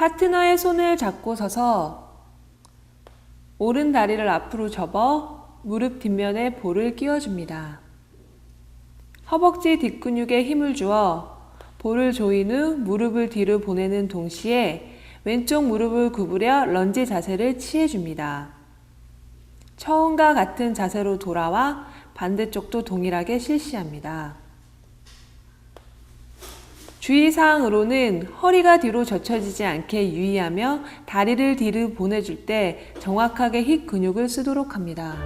파트너의 손을 잡고 서서 오른 다리를 앞으로 접어 무릎 뒷면에 볼을 끼워줍니다. 허벅지 뒷근육에 힘을 주어 볼을 조인 후 무릎을 뒤로 보내는 동시에 왼쪽 무릎을 구부려 런지 자세를 취해줍니다. 처음과 같은 자세로 돌아와 반대쪽도 동일하게 실시합니다. 주의사항으로는 허리가 뒤로 젖혀지지 않게 유의하며 다리를 뒤로 보내줄 때 정확하게 힙 근육을 쓰도록 합니다.